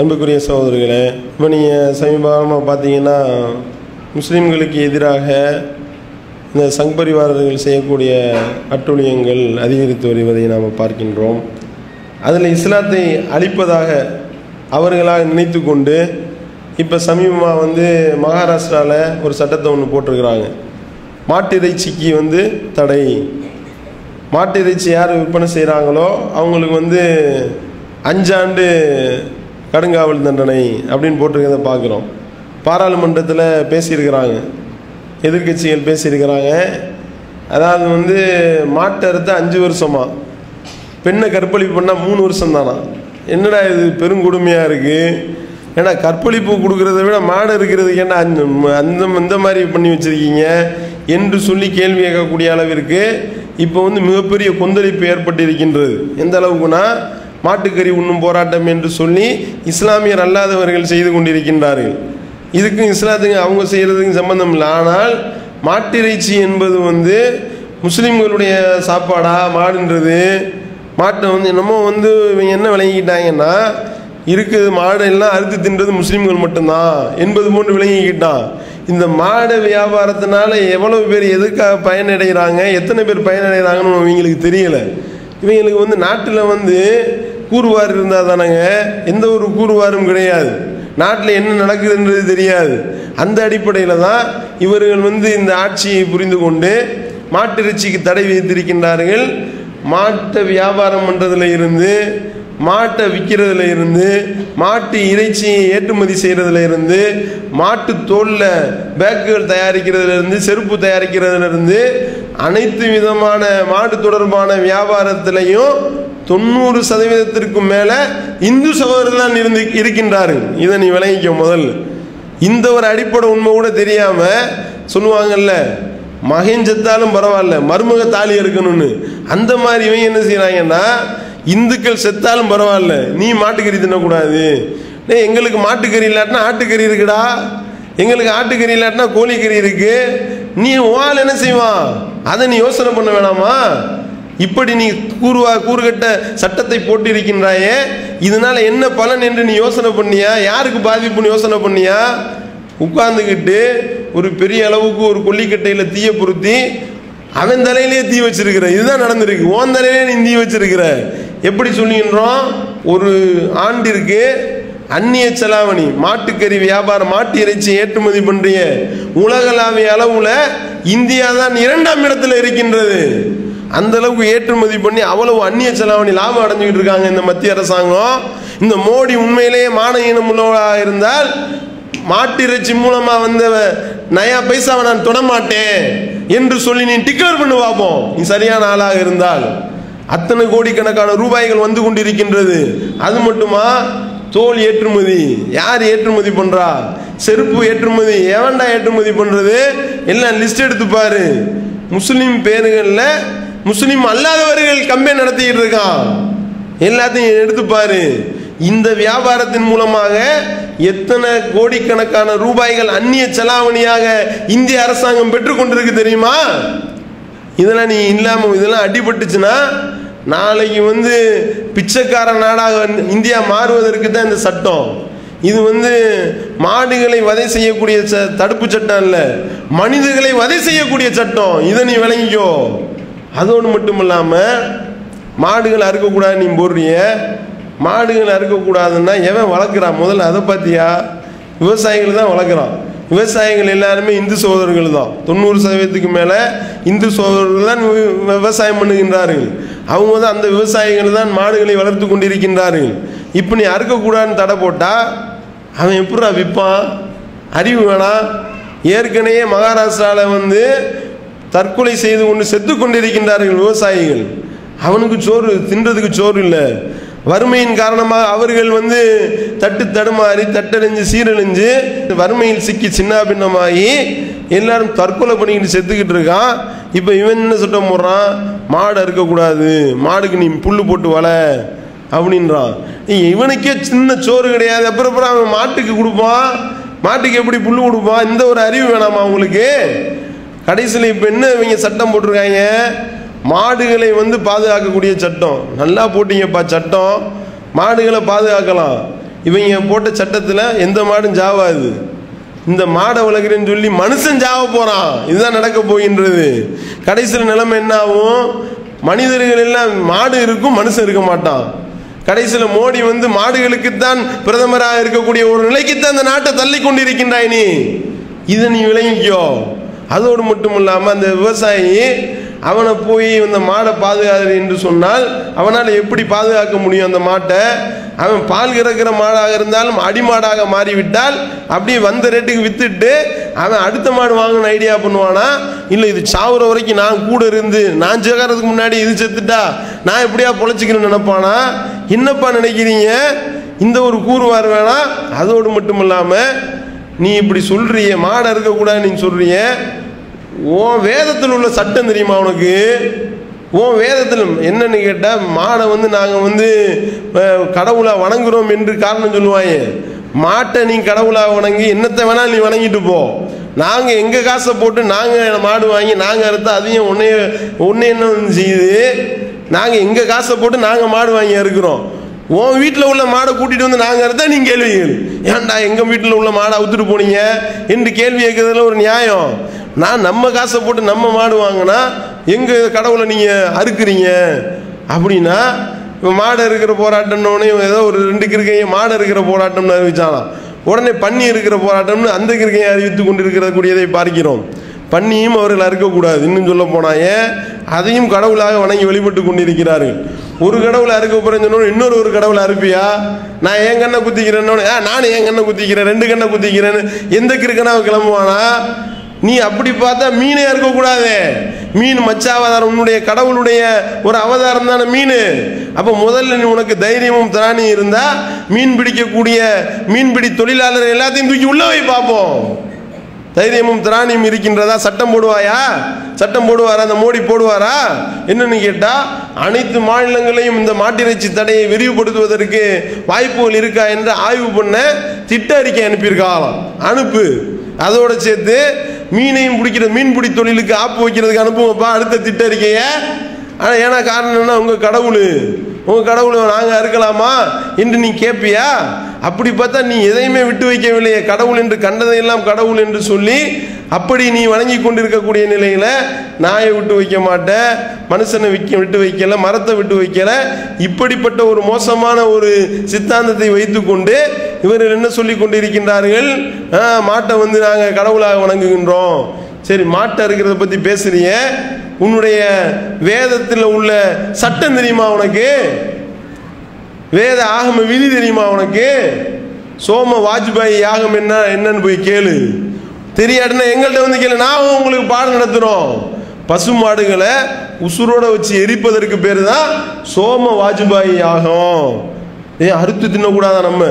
அன்புக்குரிய சகோதரர்களே இப்போ நீங்கள் சமீபமாக பார்த்தீங்கன்னா முஸ்லீம்களுக்கு எதிராக இந்த சங் பரிவாரர்கள் செய்யக்கூடிய அட்டுழியங்கள் அதிகரித்து வருவதை நாம் பார்க்கின்றோம். அதில் இஸ்லாத்தை அழிப்பதாக அவர்களாக நினைத்து கொண்டு இப்போ சமீபமாக வந்து மகாராஷ்டிராவில் ஒரு சட்டத்தை ஒன்று போட்டிருக்கிறாங்க. மாட்டிறைச்சிக்கு வந்து தடை. மாட்டு இறைச்சி யார் விற்பனை செய்கிறாங்களோ அவங்களுக்கு வந்து அஞ்சாண்டு கடுங்காவல் தண்டனை அப்படின்னு போட்டிருக்கிறத பார்க்குறோம். பாராளுமன்றத்தில் பேசியிருக்கிறாங்க. எதிர்க்கட்சிகள் பேசியிருக்கிறாங்க. அதாவது வந்து மாட்டை அறுத்து அஞ்சு வருஷமா. பெண்ணை கற்பழிப்பு பண்ணால் மூணு வருஷம் தானா என்னடா இது பெருங்கொடுமையாக இருக்குது ஏன்னா கற்பழிப்பு கொடுக்குறத விட மாடு இருக்கிறதுக்கு என்ன அந்த அந்த இந்த மாதிரி பண்ணி வச்சுருக்கீங்க என்று சொல்லி கேள்வி கேட்கக்கூடிய அளவிற்கு இப்போ வந்து மிகப்பெரிய கொந்தளிப்பு ஏற்பட்டிருக்கின்றது. எந்த அளவுக்குனா மாட்டுக்கறி உண்ணும் போராட்டம் என்று சொல்லி இஸ்லாமியர் அல்லாதவர்கள் செய்து கொண்டிருக்கின்றார்கள். இதுக்கும் இஸ்லாத்துக்கும் அவங்க செய்கிறதுக்கும் சம்பந்தம் இல்லை. ஆனால் மாட்டிறைச்சி என்பது வந்து முஸ்லீம்களுடைய சாப்பாடாக மாடுன்றது. மாட்டை வந்து என்னமோ வந்து இவங்க என்ன விளங்கிக்கிட்டாங்கன்னா இருக்குது மாடை எல்லாம் அறுத்து தின்றது முஸ்லீம்கள் மட்டும்தான் என்பது போன்று விளங்கிக்கிட்டான். இந்த மாடு வியாபாரத்தினால எவ்வளவு பேர் எதுக்காக பயனடைகிறாங்க எத்தனை பேர் பயனடைகிறாங்கன்னு இவங்களுக்கு தெரியலை. இவங்களுக்கு வந்து நாட்டில் வந்து கூறுவார் இருந்தால் தானங்க எந்த ஒரு கூறுவாரும் கிடையாது. நாட்டில் என்ன நடக்குதுன்றது தெரியாது. அந்த அடிப்படையில் தான் இவர்கள் வந்து இந்த ஆட்சியை புரிந்து கொண்டு மாட்டிறைச்சிக்கு தடை விதித்திருக்கின்றார்கள். மாட்டை வியாபாரம் பண்ணுறதுல இருந்து மாட்டை விற்கிறதுல இருந்து மாட்டு இறைச்சியை ஏற்றுமதி செய்கிறதுல இருந்து மாட்டு தோலில் பேக்குகள் தயாரிக்கிறதுல இருந்து செருப்பு தயாரிக்கிறதுல இருந்து அனைத்து விதமான மாடு தொடர்பான வியாபாரத்திலையும் தொண்ணூறு சதவீதத்திற்கும் மேலே இந்து சகோதரர்கள் தான் இருந்து இருக்கின்றார்கள். இதை நீ விளங்கிக்க முதல். இந்த ஒரு அடிப்படை உண்மை கூட தெரியாம சொல்லுவாங்கல்ல மகன் செத்தாலும் பரவாயில்ல மருமக தாலி இருக்கணும்னு அந்த மாதிரி இவங்க என்ன செய்யறாங்கன்னா இந்துக்கள் செத்தாலும் பரவாயில்ல நீ மாட்டுக்கறி தின்னக்கூடாது. டேய் எங்களுக்கு மாட்டுக்கறி இல்லாட்டினா ஆட்டுக்கறி இருக்குடா. எங்களுக்கு ஆட்டுக்கறி இல்லாட்டினா கோழிக்கறி இருக்கு. நீ உன் என்ன செய்வான்? அதை நீ யோசனை பண்ண வேணாமா? இப்படி நீ கூறுவா கூறுகட்ட சட்டத்தை போட்டிருக்கின்றாயே இதனால என்ன பலன் என்று நீ யோசனை பண்ணியா? யாருக்கு பாதிப்புன்னு யோசனை பண்ணியா? உட்கார்ந்துக்கிட்டு ஒரு பெரிய அளவுக்கு ஒரு கொல்லிக்கட்டையில் தீய பொருத்தி அவன் தலையிலே தீ வச்சிருக்கிற. இதுதான் நடந்திருக்கு. ஓன் தலையிலே நீ தீ வச்சிருக்கிற. எப்படி சொல்லுகின்றோம்? ஒரு ஆண்டிற்கு அந்நிய செலாவணி மாட்டுக்கறி வியாபாரம் மாட்டு இறைச்சி ஏற்றுமதி பண்றிய. உலகளாவிய அளவுல இந்தியா தான் இரண்டாம் இடத்துல இருக்கின்றது. அந்த அளவுக்கு ஏற்றுமதி பண்ணி அவ்வளவு அந்நிய செலாவணி லாபம் அடைஞ்சுக்கிட்டு இருக்காங்க இந்த மத்திய அரசாங்கம். இந்த மோடி உண்மையிலேயே மானஈனம் உள்ளவராக இருந்தால் மாட்டிறைச்சி மூலமாக மூலமா வந்த நயா பைசாவை நான் தொடமாட்டேன் என்று சொல்லி நீ டிக்ளேர் பண்ணி பார்ப்போம் நீ சரியான ஆளாக இருந்தால். அத்தனை கோடிக்கணக்கான ரூபாய்கள் வந்து கொண்டிருக்கின்றது. அது மட்டுமா? தோல் ஏற்றுமதி. யார் ஏற்றுமதி பண்றா? செருப்பு ஏற்றுமதி. எவன்டா ஏற்றுமதி பண்றது? எல்லாம் லிஸ்ட் எடுத்து பாரு. முஸ்லீம் பேருகளில் முஸ்லீம் அல்லாதவர்கள் கம்பெனி நடத்திட்டு இருக்கான். எல்லாத்தையும் எடுத்து பாரு. இந்த வியாபாரத்தின் மூலமாக எத்தனை கோடிக்கணக்கான ரூபாய்கள் அந்நிய செலாவணியாக இந்திய அரசாங்கம் பெற்றுக்கொண்டிருக்கு தெரியுமா? இதெல்லாம் நீ இல்லாமல் இதெல்லாம் அடிபட்டுச்சுன்னா நாளைக்கு வந்து பிச்சைக்கார நாடாக இந்தியா மாறுவதற்கு தான் இந்த சட்டம். இது வந்து மாடுகளை வதை செய்யக்கூடிய ச- தடுப்பு சட்டம் இல்லை மனிதர்களை வதை செய்யக்கூடிய சட்டம். இதை நீ விளங்கிக்கோ. அதோடு மட்டும் இல்லாமல் மாடுகள் அறுக்கக்கூடாது நீ போடுறிய மாடுகள் அறுக்கக்கூடாதுன்னா எவன் வளர்க்குறான்? முதல்ல அதை பார்த்தியா? விவசாயிகள் தான் வளர்க்குறான். விவசாயிகள் எல்லாருமே இந்து சோதரர்கள் தான். தொண்ணூறு சதவீதத்துக்கு மேலே இந்து சோதரர்கள் தான் வி- விவசாயம் பண்ணுகின்றார்கள். அவங்க தான் அந்த விவசாயிகள் தான் மாடுகளை வளர்த்து கொண்டிருக்கின்றார்கள். இப்போ நீ அறுக்கக்கூடாதுன்னு தடை போட்டால் அவன் எப்படா விற்பான்? அறிவு வேணாம். ஏற்கனவே மகாராஷ்டிராவில் வந்து தற்கொலை செய்து கொண்டு செத்து கொண்டிருக்கின்றார்கள் விவசாயிகள். அவனுக்கு சோறு தின்றதுக்கு சோறு இல்லை. வறுமையின் காரணமாக அவர்கள் வந்து தட்டு தடுமாறி தட்டடைஞ்சு சீரழிஞ்சு வறுமையில் சிக்கி சின்னாபின்னமாகி எல்லாரும் தற்கொலை பண்ணிக்கிட்டு செத்துக்கிட்டு இருக்கான். இப்போ இவன் என்ன சுட்டம் போடுறான்? மாடு அறுக்கக்கூடாது. மாடுக்கு நீ புல் போட்டு வள அப்படின்றான். இவனுக்கே சின்ன சோறு கிடையாது. அப்புறம் அப்புறம் அவன் மாட்டுக்கு கொடுப்பான். மாட்டுக்கு எப்படி புல் கொடுப்பான்? இந்த ஒரு அறிவு வேணாமா அவங்களுக்கு கடைசியில் இப்போ என்ன இவங்க சட்டம் போட்டிருக்காங்க? மாடுகளை வந்து பாதுகாக்கக்கூடிய சட்டம். நல்லா போட்டீங்கப்பா சட்டம். மாடுகளை பாதுகாக்கலாம். இவங்க போட்ட சட்டத்தில் எந்த மாடும் ஜாவாது. இந்த மாடை வளர்க்குறேன்னு சொல்லி மனுஷன் ஜாவ போகிறான் இதுதான் நடக்க போகின்றது. கடைசியில் நிலைமை என்ன ஆகும் மனிதர்கள் எல்லாம் மாடு இருக்கும் மனுஷன் இருக்க மாட்டான். கடைசியில் மோடி வந்து மாடுகளுக்குத்தான் பிரதமராக இருக்கக்கூடிய ஒரு நிலைக்குத்தான் அந்த நாட்டை தள்ளி கொண்டிருக்கின்றாய் நீ. இதை நீ விளங்கிக்கோ. அதோடு மட்டும் இல்லாமல் அந்த விவசாயி அவனை போய் இந்த மாடை பாதுகாது என்று சொன்னால் அவனால் எப்படி பாதுகாக்க முடியும் அந்த மாட்டை? அவன் பால் கறக்கிற மாடாக இருந்தாலும் அடிமாடாக மாறிவிட்டால் அப்படியே வந்த ரேட்டுக்கு வித்துட்டு அவன் அடுத்த மாடு வாங்கணும் ஐடியா பண்ணுவானா? இல்லை இது சாவுற வரைக்கும் நான் கூட இருந்து நான் சேர்க்கறதுக்கு முன்னாடி இது செத்துட்டா நான் எப்படியா பொழைச்சிக்கணும்னு நினைப்பானா? என்னப்பா நினைக்கிறீங்க? இந்த ஒரு கூறுவார் வேணாம் அதோடு மட்டும் இல்லாமல் நீ இப்படி சொல்றிய மாடை இருக்கக்கூடாது நீ சொல்றிய. உன் வேதத்தில் உள்ள சட்டம் தெரியுமா உனக்கு? உன் வேதத்தில் என்னன்னு கேட்டால் மாடை வந்து நாங்கள் வந்து கடவுளை வணங்குறோம் என்று காரணம் சொல்லுவாங்க. மாட்டை நீ கடவுளாக வணங்கி என்னத்தை வேணாலும் நீ வணங்கிட்டு போ. நாங்கள் எங்கள் காசை போட்டு நாங்கள் மாடு வாங்கி நாங்கள் அறுத்தால் அதையும் ஒன்றே ஒன்றே என்ன செய்யுது? நாங்கள் எங்கள் காசை போட்டு நாங்கள் மாடு வாங்கி அறுக்கிறோம். உன் வீட்டில் உள்ள மாடை கூட்டிகிட்டு வந்து நாங்கள் அறுத்தா நீ கேள்வி ஏன்டா எங்கள் வீட்டில் உள்ள மாடை அவுத்துட்டு போனீங்க? என்று கேள்வி கேட்கறதுல ஒரு நியாயம். நான் நம்ம காசை போட்டு நம்ம மாடு வாங்கினா எங்கள் கடவுளை நீங்கள் அறுக்குறீங்க? அப்படின்னா இப்போ மாடு இருக்கிற போராட்டம்னு ஏதோ ஒரு ரெண்டு கிருக்கையும் மாடு இருக்கிற போராட்டம்னு அறிவிச்சாலாம். உடனே பன்னி இருக்கிற போராட்டம்னு அந்த கிருக்கையை அறிவித்து கொண்டிருக்கிற கூடியதை பார்க்கிறோம். பன்னியும் அவர்கள் அறுக்கக்கூடாது. இன்னும் சொல்ல போனாயே அதையும் கடவுளாக வணங்கி வழிபட்டு கொண்டிருக்கிறார்கள். ஒரு கடவுளை அறுக்க போகிறேன்னு இன்னொரு ஒரு கடவுளை அறுப்பியா? நான் என் கண்ணை குத்திக்கிறேன்னு ஆ நானும் என் கண்ணை குத்திக்கிறேன் ரெண்டு கண்ணை குத்திக்கிறேன்னு எந்த கிருக்கனாக கிளம்புவானா? நீ அப்படி பார்த்தா மீனே இருக்கக்கூடாது. மீன் மச்ச அவதாரம் உன்னுடைய கடவுளுடைய ஒரு அவதாரம் தானே மீன். அப்போ முதல்ல நீ உனக்கு தைரியமும் திராணி இருந்தா மீன் பிடிக்கக்கூடிய மீன்பிடி தொழிலாளர் எல்லாத்தையும் தூக்கி உள்ள போய் பார்ப்போம் தைரியமும் திராணியும் இருக்கின்றதா? சட்டம் போடுவாயா? சட்டம் போடுவாரா? அந்த மோடி போடுவாரா? என்னன்னு கேட்டா அனைத்து மாநிலங்களையும் இந்த மாட்டிறைச்சி தடையை விரிவுபடுத்துவதற்கு வாய்ப்புகள் இருக்கா என்று ஆய்வு பண்ண திட்ட அறிக்கை அனுப்பியிருக்காங்களாம் அனுப்பு. அதோட சேர்த்து மீனையும் பிடிக்கிற மீன்பிடி தொழிலுக்கு ஆப்பு வைக்கிறதுக்கு அனுப்புவோம்ப்பா அடுத்த திட்ட அறிக்கையை ஆனால் ஏன்னா காரணம் என்ன? உங்கள் கடவுள். உங்கள் கடவுளை நாங்கள் அறுக்கலாமா என்று நீ கேட்பியா அப்படி பார்த்தா நீ எதையுமே விட்டு வைக்கவில்லையே. கடவுள் என்று கண்டதையெல்லாம் கடவுள் என்று சொல்லி அப்படி நீ வணங்கி கொண்டிருக்கக்கூடிய நிலையில் நாயை விட்டு வைக்க மாட்ட மனுஷனை விக்க விட்டு வைக்கல மரத்தை விட்டு வைக்கல. இப்படிப்பட்ட ஒரு மோசமான ஒரு சித்தாந்தத்தை வைத்துக்கொண்டு இவர்கள் என்ன சொல்லி கொண்டிருக்கின்றார்கள்? மாட்டை வந்து நாங்கள் கடவுளாக வணங்குகின்றோம். சரி மாட்டை இருக்கிறத பற்றி பேசுறீங்க. உன்னுடைய வேதத்தில் உள்ள சட்டம் தெரியுமா உனக்கு? வேத ஆகம விதி தெரியுமா உனக்கு? சோம வாஜ்பாய் யாகம் என்ன என்னன்னு போய் கேளு. தெரியாதுன்னா எங்கள்கிட்ட வந்து கேளு. நான் உங்களுக்கு பாடம் நடத்துகிறோம் பசு மாடுகளை உசுரோட வச்சு எரிப்பதற்கு பேர் தான் சோம வாஜ்பாய் யாகம். ஏன் அறுத்து தின்னக்கூடாதா நம்ம?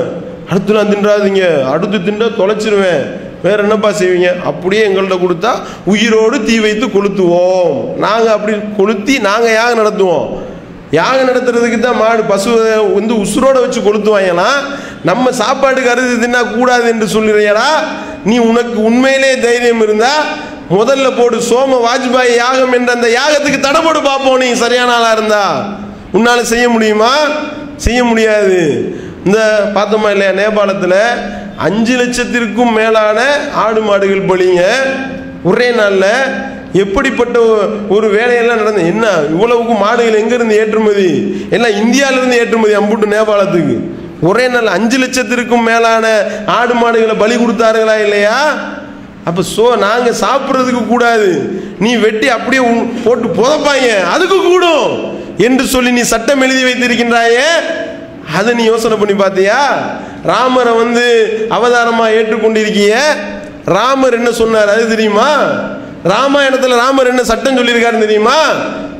அடுத்து நான் தின்றாதீங்க. அடுத்து தின்றா தொலைச்சிருவேன். வேற என்னப்பா செய்வீங்க? அப்படியே எங்கள்கிட்ட கொடுத்தா உயிரோடு தீ வைத்து கொளுத்துவோம். நாங்கள் அப்படி கொளுத்தி நாங்கள் யாகம் நடத்துவோம். யாகம் நடத்துறதுக்கு தான் மாடு பசு வந்து உசுரோட வச்சு கொளுத்துவாங்கன்னா நம்ம சாப்பாடு கருதி தின்னா கூடாது என்று சொல்லுறியடா நீ உனக்கு உண்மையிலே தைரியம் இருந்தா முதல்ல போடு. சோம வாஜ்பாய் யாகம் என்ற அந்த யாகத்துக்கு தடை போடு பார்ப்போம் நீ சரியான ஆளா இருந்தா. உன்னால செய்ய முடியுமா? செய்ய முடியாது. இந்த பார்த்தோமா இல்லையா நேபாளத்தில் அஞ்சு லட்சத்திற்கும் மேலான ஆடு மாடுகள் பலிங்க. ஒரே நாளில் எப்படிப்பட்ட ஒரு வேலையெல்லாம் நடந்தது என்ன இவ்வளவுக்கு மாடுகள் எங்கேருந்து ஏற்றுமதி? எல்லாம் இந்தியாவிலேருந்து ஏற்றுமதி அம்புட்டு நேபாளத்துக்கு. ஒரே நாள் அஞ்சு லட்சத்திற்கும் மேலான ஆடு மாடுகளை பலி கொடுத்தார்களா இல்லையா? அப்போ சோ நாங்கள் சாப்பிட்றதுக்கு கூடாது. நீ வெட்டி அப்படியே போட்டு புதப்பாங்க அதுக்கு கூடும் என்று சொல்லி நீ சட்டம் எழுதி வைத்திருக்கின்றாயே. அதை நீ யோசனை பண்ணி பார்த்தியா? ராமரை வந்து அவதாரமாக ஏற்றுக்கொண்டிருக்கிய ராமர் என்ன சொன்னார்? அது தெரியுமா? ராமாயணத்தில் ராமர் என்ன சட்டம் சொல்லியிருக்காருன்னு தெரியுமா?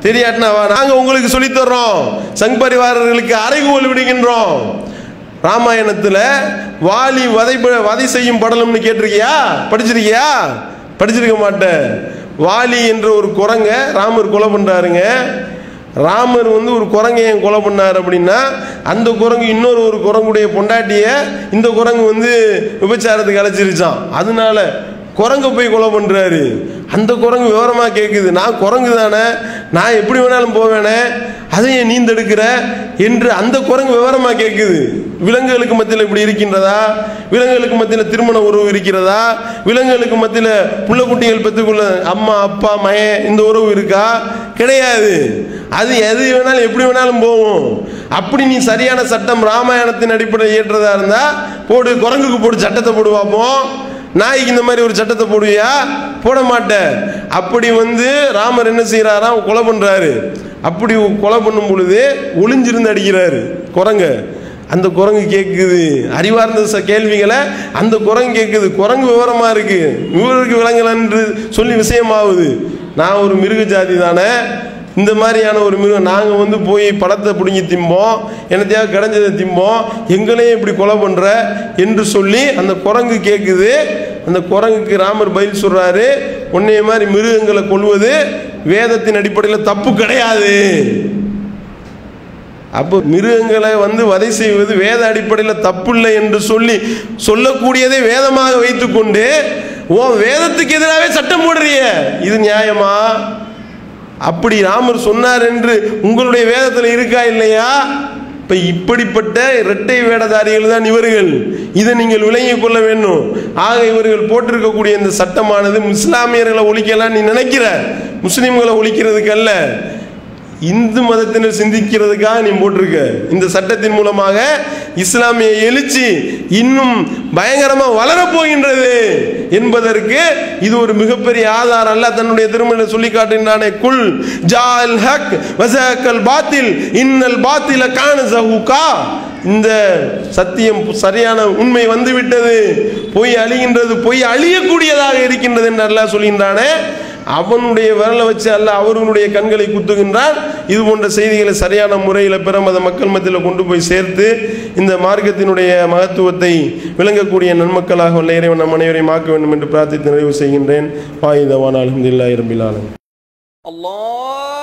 தெரியாட்டினா நாங்கள் உங்களுக்கு சொல்லித்தர்றோம். சங் பரிவாரர்களுக்கு அறைகூவல் விடுகின்றோம். ராமாயணத்தில் வாலி வதை வதை செய்யும் படலம்னு கேட்டிருக்கியா? படிச்சிருக்கியா? படிச்சிருக்க மாட்டேன். வாலி என்ற ஒரு குரங்க ராமர் கொலை பண்ணுறாருங்க ராமர் வந்து ஒரு குரங்கையை கொலை பண்ணார் அப்படின்னா அந்த குரங்கு இன்னொரு ஒரு குரங்குடைய பொண்டாட்டியை இந்த குரங்கு வந்து விபச்சாரத்துக்கு அழைச்சிருச்சான் அதனால குரங்கு போய் கொலை பண்ணுறாரு அந்த குரங்கு விவரமாக கேட்குது நான் குரங்கு தானே? நான் எப்படி வேணாலும் போவேனே? அதை ஏன் நீந்தெடுக்கிற என்று அந்த குரங்கு விவரமாக கேட்குது விலங்குகளுக்கு மத்தியில் இப்படி இருக்கின்றதா? விலங்குகளுக்கு மத்தியில் திருமண உறவு இருக்கிறதா? விலங்குகளுக்கு மத்தியில் புள்ள குட்டிகள் பெற்றுக்கொள்ள அம்மா அப்பா மயன் இந்த உறவு இருக்கா? கிடையாது. அது எது வேணாலும் எப்படி வேணாலும் போகும். அப்படி நீ சரியான சட்டம் ராமாயணத்தின் அடிப்படையில் இயற்றதா இருந்தால் போடு குரங்குக்கு போடு சட்டத்தை போடு பார்ப்போம் நாய்க்கு இந்த மாதிரி ஒரு சட்டத்தை போடுவியா? போட மாட்டேன். அப்படி வந்து ராமர் என்ன செய்கிறாராம் கொலை பண்ணுறாரு அப்படி கொலை பண்ணும் பொழுது ஒளிஞ்சிருந்து அடிக்கிறாரு. குரங்க. அந்த குரங்கு கேட்குது அறிவார்ந்த கேள்விகளை அந்த குரங்கு கேட்குது குரங்கு விவரமாக இருக்குது இவருக்கு விளங்கலன்று என்று சொல்லி விஷயமாகுது. நான் ஒரு மிருக ஜாதி தானே. இந்த மாதிரியான ஒரு மிருகம் நாங்கள் வந்து போய் பழத்தை பிடுங்கி திம்போம் என்னத்தையாவது கிடைஞ்சதை திம்போம் எங்களையும் இப்படி கொலை பண்ணுற என்று சொல்லி அந்த குரங்கு கேட்குது அந்த குரங்குக்கு ராமர் பதில் சொல்கிறாரு உன்னைய மாதிரி மிருகங்களை கொள்வது வேதத்தின் அடிப்படையில் தப்பு கிடையாது. அப்போ மிருகங்களை வந்து வதை செய்வது வேத அடிப்படையில் தப்பில்லை என்று சொல்லி சொல்லக்கூடியதை வேதமாக வைத்துக்கொண்டு ஓ வேதத்துக்கு எதிராகவே சட்டம் போடுறிய. இது நியாயமா? அப்படி ராமர் சொன்னார் என்று உங்களுடைய வேதத்தில் இருக்கா இல்லையா? இப்ப இப்படிப்பட்ட இரட்டை வேடதாரிகள் தான் இவர்கள். இதை நீங்கள் விளங்கிக் கொள்ள வேண்டும். ஆக இவர்கள் போட்டிருக்கக்கூடிய இந்த சட்டமானது இஸ்லாமியர்களை ஒழிக்கலாம் நீ நினைக்கிற. முஸ்லீம்களை ஒழிக்கிறதுக்கு அல்ல. இந்து மதத்தினர் சிந்திக்கிறதுக்காக நீ போட்டிருக்க. இந்த சட்டத்தின் மூலமாக இஸ்லாமிய எழுச்சி இன்னும் பயங்கரமாக வளரப் போகின்றது என்பதற்கு இது ஒரு மிகப்பெரிய ஆதாரம். அல்ல தன்னுடைய திருமண சொல்லி காட்டுகின்றானே குல் ஜால் ஹக் வசகல் பாத்தில் இன்னல் பாத்தில கான ஜஹூகா இந்த சத்தியம் சரியான உண்மை வந்துவிட்டது. பொய் அழிகின்றது பொய் அழியக்கூடியதாக இருக்கின்றது என்று அல்லாஹ் சொல்கின்றானே அவனுடைய விரலை வச்சு அல்ல அவர்களுடைய கண்களை குத்துகின்றார். இது போன்ற செய்திகளை சரியான முறையில் பெறும் அதை மக்கள் மத்தியில் கொண்டு போய் சேர்த்து இந்த மார்க்கத்தினுடைய மகத்துவத்தை விளங்கக்கூடிய நன்மக்களாக உள்ள இறைவன் நம் அனைவரையும் ஆக்க வேண்டும் என்று பிரார்த்தித்து நிறைவு செய்கின்றேன். பாயுதவான் அலமதுல்லா இரபிலாலும் அல்லாஹ்